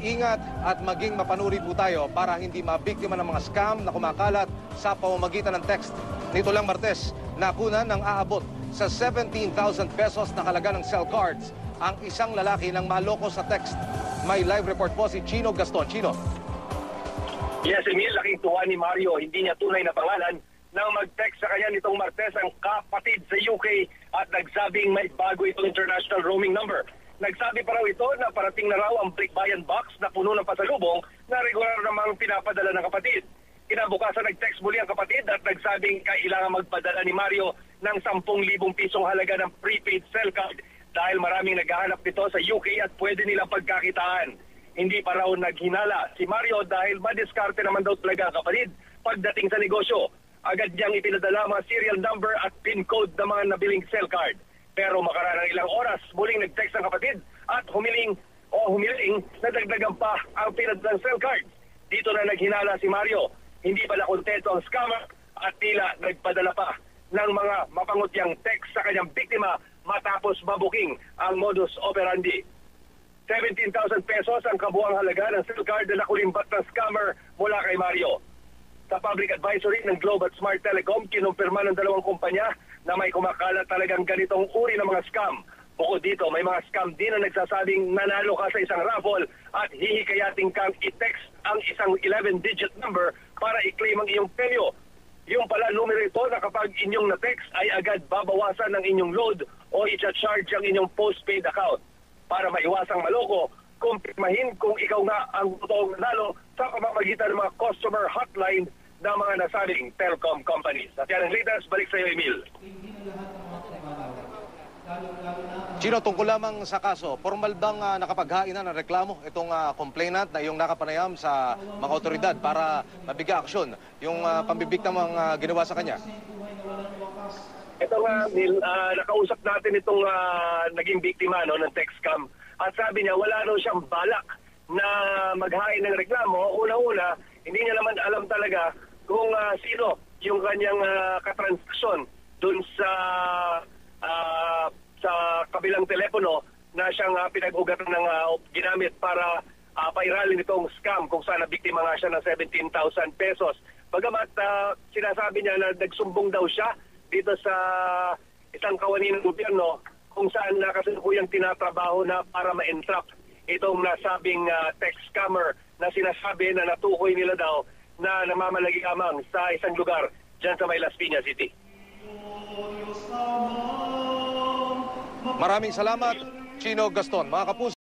mag-ingat at maging mapanuri po tayo para hindi mabiktima ng mga scam na kumakalat sa pamamagitan ng text. Nito lang Martes, nakunan ng aabot sa 17,000 pesos na halaga ng cell cards ang isang lalaki ng maloko sa text. May live report po si Chino Gaston. Chino. Yes, Emil, laking tuwa ni Mario. Hindi niya tunay na pangalan nang mag-text sa kanya nitong Martes ang kapatid sa UK at nagsabing may bago itong international roaming number. Nagsabi pa raw ito na parating na raw ang Bayan box na puno ng pasalubong na regular namang pinapadala ng kapatid. Kinabukasan nag-text muli ang kapatid at nagsabing kailangan magpadala ni Mario ng 10,000 pisong halaga ng prepaid cell card dahil maraming naghahanap nito sa UK at pwede nilang pagkakitaan. Hindi pa raw naghinala si Mario dahil madiskarte naman daw talaga ang kapatid pagdating sa negosyo. Agad niyang ipinadala mga serial number at PIN code ng mga nabiling cell card. Pero makaraan ng ilang oras, muling nag-text ang kapatid at humiling o humiling na dagdagan pa ang pinadalang cell card. Dito na naghinala si Mario. Hindi pala kontento ang scammer at tila nagpadala pa ng mga mapangutyang text sa kanyang biktima matapos mabuking ang modus operandi. 17,000 pesos ang kabuang halaga ng cell card na nakulimbat ng scammer mula kay Mario. Sa public advisory ng Globe at Smart Telecom, kinumpirma ng dalawang kumpanya na may kumakalat talagang ganitong uri ng mga scam. Bukod dito, may mga scam din na nagsasabing nanalo ka sa isang raffle at hihikayating kang i-text ang isang 11-digit number para i-claim ang iyong premyo. Yung pala numero ito na kapag inyong na-text ay agad babawasan ng inyong load o i-charge ang inyong postpaid account. Para maiwasang maloko, kumpirmahin kung ikaw nga ang totoong nanalo sa pamamagitan ng mga customer hotline ng mga nasabing telecom companies. At yan ang latest. Balik sa iyo, Emil. Chino, tungkol lamang sa kaso, formal bang ah, nakapaghain na ng reklamo itong ah, complainant na yung nakapanayam sa mga otoridad para mabigyan aksyon yung uh, pambibiktamang ah, ginawa sa kanya? Ito nga, Neil, ah, nakausap natin itong ah, naging biktima no, ng text scam. At sabi niya, wala raw siyang balak na maghain ng reklamo. Una-una, hindi niya naman alam talaga kung ah, sino yung kanyang uh, katransaksyon dun sa ah, sa kabilang telepono na siyang ah, pinag-ugatan ng ah, ginamit para uh, pairalin itong scam kung saan nabiktima nga siya ng 17,000 pesos. Bagamat ah, sinasabi niya na nagsumbong daw siya dito sa isang kawani ng gobyerno kung saan nakasalukuyang tinatrabaho na para ma-entrap itong nasabing ah, text scammer na sinasabi na natukoy nila daw na namamalagi lamang sa isang lugar dyan sa May Las Piñas City. Maraming salamat, Chino Gaston. Mga kapuso,